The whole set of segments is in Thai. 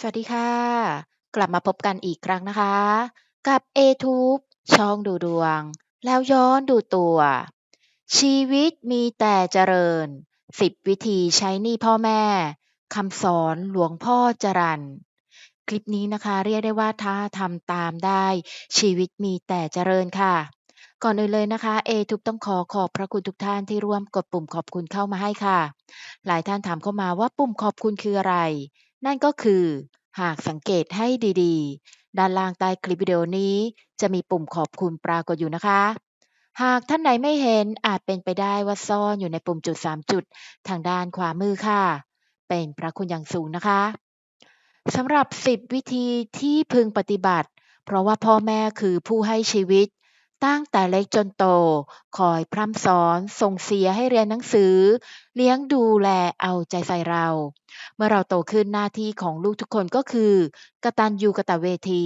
สวัสดีค่ะ กลับมาพบกันอีกครั้งนะคะ กับเอทูบช่องดูดวง แล้วย้อนดูตัว ชีวิตมีแต่เจริญ 10 วิธีใช้หนี้พ่อแม่คำสอนหลวงพ่อจรัญคลิปนี้นะคะ เรียกได้ว่าถ้าทำตามได้ ชีวิตมีแต่เจริญค่ะ ก่อนอื่นเลยนะคะเอทูบต้องขอขอบพระคุณทุกท่านที่ร่วมกดปุ่มขอบคุณเข้ามาให้ค่ะ หลายท่านถามเข้ามาว่าปุ่มขอบคุณคืออะไรนั่นก็คือ หากสังเกตให้ดีๆ ด้านล่างใต้คลิปวิดีโอนี้ จะมีปุ่มขอบคุณปรากฏอยู่นะคะ หากท่านไหนไม่เห็นอาจเป็นไปได้ว่าซ่อนอยู่ในปุ่มจุด 3 จุด ทางด้านขวามือค่ะ เป็นพระคุณอย่างสูงนะคะสำหรับ 10 วิธีที่พึงปฏิบัติ เพราะว่าพ่อแม่คือผู้ให้ชีวิต ตั้งแต่เล็กจนโต คอยพร่ำสอนส่งเสียให้เรียนหนังสือ เลี้ยงดูแลเอาใจใส่เรา เมื่อเราโตขึ้นหน้าที่ของลูกทุกคนก็คือกตัญญูกตเวที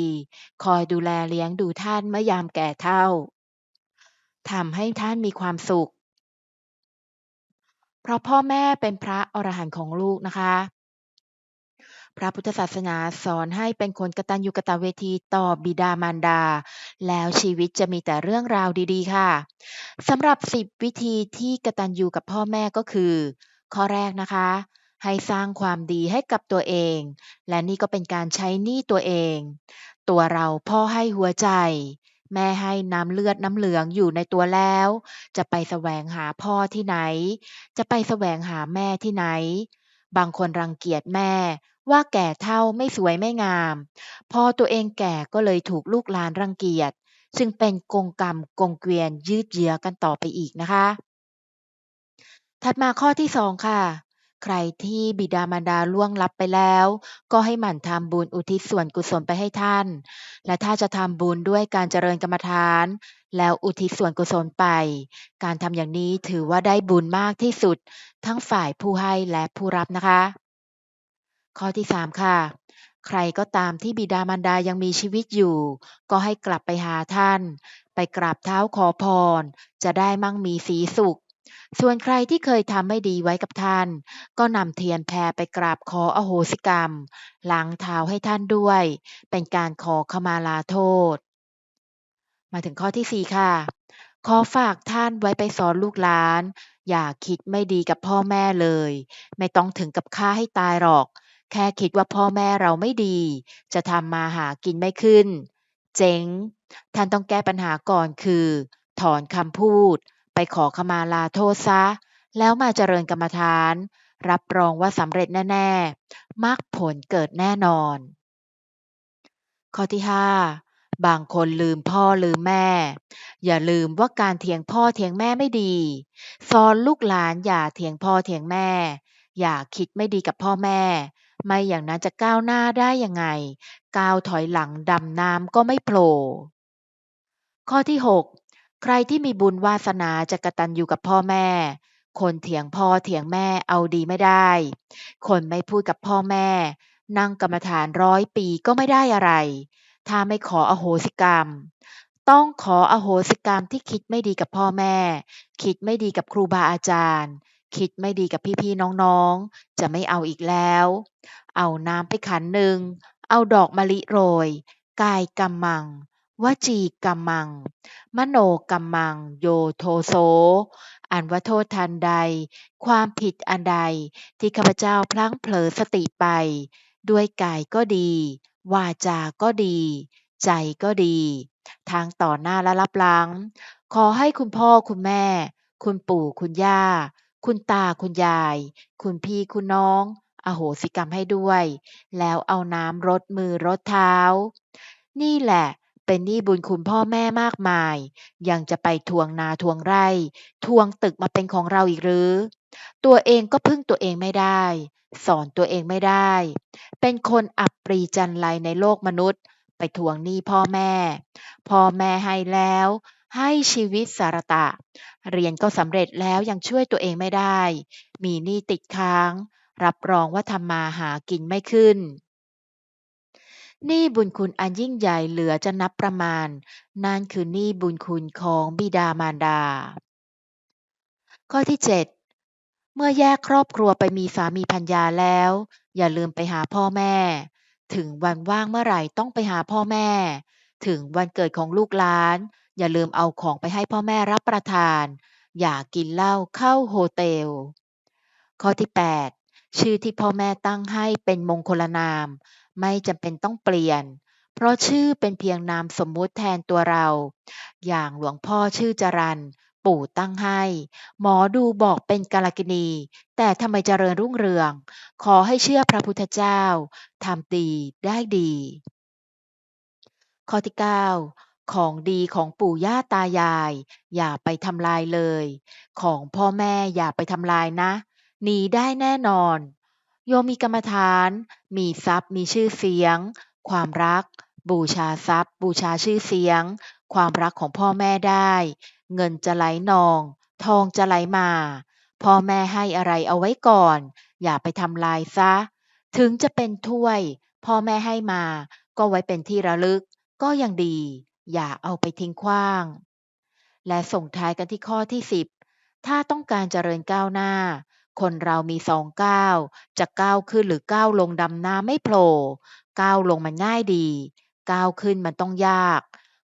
คอยดูแลเลี้ยงดูท่านเมื่อยามแก่เฒ่าทำให้ท่านมีความสุข เพราะพ่อแม่เป็นพระอรหันต์ของลูกนะคะ พระพุทธศาสนาสอนให้เป็นคนกตัญญูกตเวทีต่อบิดามารดา แล้วชีวิตจะมีแต่เรื่องราวดีๆ ค่ะสำหรับ 10 วิธีที่กตัญญูกับพ่อแม่ก็คือ ข้อแรกนะคะ ให้สร้างความดีให้กับตัวเอง และนี่ก็เป็นการใช้หนี้ตัวเอง ตัวเราพ่อให้หัวใจแม่ให้น้ำเลือดน้ำเหลืองอยู่ในตัวแล้ว จะไปแสวงหาพ่อที่ไหน จะไปแสวงหาแม่ที่ไหน บางคนรังเกียจแม่ ว่าแก่เฒ่าไม่สวยไม่งาม พอตัวเองแก่ก็เลยถูกลูกหลานรังเกียจ ซึ่งเป็นกงกรรมกงเกวียนยืดเยื้อกันต่อไปอีกนะคะ ถัดมาข้อที่2ค่ะ ใครที่บิดามารดาล่วงลับไปแล้ว ก็ให้หมั่นทำบุญอุทิศส่วนกุศลไปให้ท่าน และถ้าจะทำบุญด้วยการเจริญกรรมฐาน แล้วอุทิศส่วนกุศลไป การทำอย่างนี้ถือว่าได้บุญมากที่สุด ทั้งฝ่ายผู้ให้และผู้รับนะคะ ข้อที่ 3 ค่ะ ใครก็ตามที่บิดามารดายังมีชีวิตอยู่ ก็ให้กลับไปหาท่าน ไปกราบเท้าขอพร จะได้มั่งมีสีสุข ส่วนใครที่เคยทำไม่ดีไว้กับท่าน ก็นำเทียนแพไปกราบขออโหสิกรรมล้างเท้าให้ท่านด้วย เป็นการขอขมาลาโทษ มาถึงข้อที่ 4 ค่ะขอฝากท่านไว้ไปสอนลูกหลาน อย่าคิดไม่ดีกับพ่อแม่เลย ไม่ต้องถึงกับฆ่าให้ตายหรอก แค่คิดว่าพ่อแม่เราไม่ดี จะทำมาหากินไม่ขึ้น เจ๊ง ท่านต้องแก้ปัญหาก่อนคือ ถอนคำพูด ไปขอขมาลาโทษซะ แล้วมาเจริญกรรมฐาน รับรองว่าสำเร็จแน่ๆมรรคผลเกิดแน่นอน ข้อที่5บางคนลืมพ่อลืมแม่ อย่าลืมว่าการเถียงพ่อเถียงแม่ไม่ดีสอนลูกหลานอย่าเถียงพ่อเถียงแม่ อย่าคิดไม่ดีกับพ่อแม่ ไม่อย่างนั้นจะก้าวหน้าได้ยังไง ก้าวถอยหลังดำน้ำก็ไม่โผล่ข้อที่ 6 ใครที่มีบุญวาสนาจะกระตัญญูกับพ่อแม่ คนเถียงพ่อเถียงแม่เอาดีไม่ได้ คนไม่พูดกับพ่อแม่ นั่งกรรมฐานร้อยปีก็ไม่ได้อะไร ถ้าไม่ขออโหสิกรรม ต้องขออโหสิกรรมที่คิดไม่ดีกับพ่อแม่ คิดไม่ดีกับครูบาอาจารย์ คิดไม่ดีกับพี่ๆน้องๆ จะไม่เอาอีกแล้ว เอาน้ำไปขันหนึ่ง เอาดอกมะลิโรย กายกัมมัง วจีกัมมัง มโนกัมมัง โยโทโสอันว่าโทษทันใด ความผิดอันใดที่ข้าพเจ้าพลั้งเผลอสติไป ด้วยกายก็ดี วาจาก็ดี ใจก็ดีทั้งต่อหน้าและรับหลัง ขอให้คุณพ่อคุณแม่ คุณปู่คุณย่า คุณตาคุณยาย คุณพี่คุณน้อง อโหสิกรรมให้ด้วย แล้วเอาน้ำรดมือรดเท้า นี่แหละเป็นหนี้บุญคุณพ่อแม่มากมาย ยังจะไปทวงนาทวงไร่ ทวงตึกมาเป็นของเราอีกหรือ ตัวเองก็พึ่งตัวเองไม่ได้ สอนตัวเองไม่ได้ เป็นคนอับปรีจันไรในโลกมนุษย์ ไปทวงหนี้พ่อแม่ พ่อแม่ให้แล้ว ให้ชีวิตสารตะ เรียนก็สำเร็จแล้วยังช่วยตัวเองไม่ได้ มีหนี้ติดค้าง รับรองว่าทำมาหากินไม่ขึ้นหนี้บุญคุณอันยิ่งใหญ่เหลือจะนับประมาณ นั่นคือหนี้บุญคุณของบิดามารดา ข้อที่ 7 เมื่อแยกครอบครัวไปมีสามีภรรยาแล้ว อย่าลืมไปหาพ่อแม่ ถึงวันว่างเมื่อไหร่ต้องไปหาพ่อแม่ ถึงวันเกิดของลูกหลาน อย่าลืมเอาของไปให้พ่อแม่รับประทาน อย่ากินเหล้าเข้าโฮเทล ข้อที่ 8 ชื่อที่พ่อแม่ตั้งให้เป็นมงคลนาม ไม่จำเป็นต้องเปลี่ยน เพราะชื่อเป็นเพียงนามสมมุติแทนตัวเรา อย่างหลวงพ่อชื่อจรัญปู่ตั้งให้ หมอดูบอกเป็นกาลกิณีแต่ทำไมเจริญรุ่งเรือง ขอให้เชื่อพระพุทธเจ้าทำดีได้ดี ข้อที่ 9 ของดีของปู่ย่าตายาย อย่าไปทำลายเลย ของพ่อแม่อย่าไปทำลายนะ หนีได้แน่นอน โยมมีกรรมฐาน มีทรัพย์มีชื่อเสียง ความรัก บูชาทรัพย์ บูชาชื่อเสียง ความรักของพ่อแม่ได้ เงินจะไหลนอง ทองจะไหลมา พ่อแม่ให้อะไรเอาไว้ก่อน อย่าไปทำลายซะ ถึงจะเป็นถ้วย พ่อแม่ให้มา ก็ไว้เป็นที่ระลึก ก็ยังดี อย่าเอาไปทิ้งขว้าง และส่งท้ายกันที่ข้อที่ 10 ถ้าต้องการเจริญก้าวหน้า คนเรามีสองก้าวจะก้าวขึ้นหรือก้าวลงดำน้ำไม่โผล่ก้าวลงมันง่ายดี ก้าวขึ้นมันต้องยาก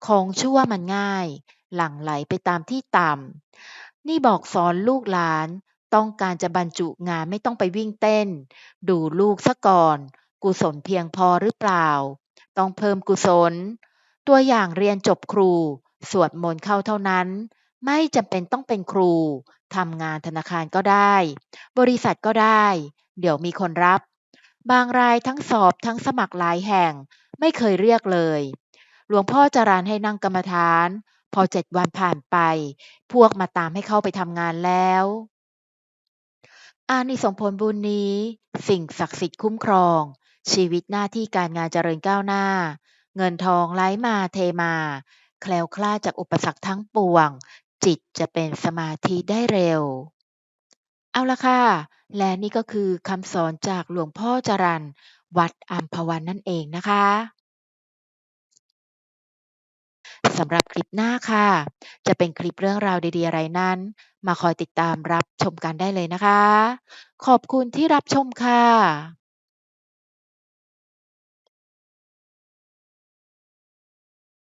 ของชั่วมันง่าย หลั่งไหลไปตามที่ต่ำนี่บอกสอนลูกหลาน ต้องการจะบรรจุงานไม่ต้องไปวิ่งเต้น ดูลูกซะก่อน กุศลเพียงพอหรือเปล่า ต้องเพิ่มกุศล ตัวอย่างเรียนจบครู สวดมนต์เข้าเท่านั้น ไม่จำเป็นต้องเป็นครูทำงานธนาคารก็ได้ บริษัทก็ได้ เดี๋ยวมีคนรับ บางรายทั้งสอบทั้งสมัครหลายแห่ง ไม่เคยเรียกเลย หลวงพ่อจารัญให้นั่งกรรมฐาน พอเจ็ดวันผ่านไป พวกมาตามให้เข้าไปทำงานแล้วอานิสงส์ผลบุญนี้ สิ่งศักดิ์สิทธิ์คุ้มครอง ชีวิตหน้าที่การงานเจริญก้าวหน้า เงินทองไหลมาเทมา แคล้วคลาดจากอุปสรรคทั้งปวง จิตจะเป็นสมาธิได้เร็ว เอาละค่ะ และนี่ก็คือคำสอนจากหลวงพ่อจรัญวัดอัมพวันนั่นเองนะคะสำหรับคลิปหน้าค่ะ จะเป็นคลิปเรื่องราวดีๆอะไรนั้น มาคอยติดตามรับชมกันได้เลยนะคะ ขอบคุณที่รับชมค่ะ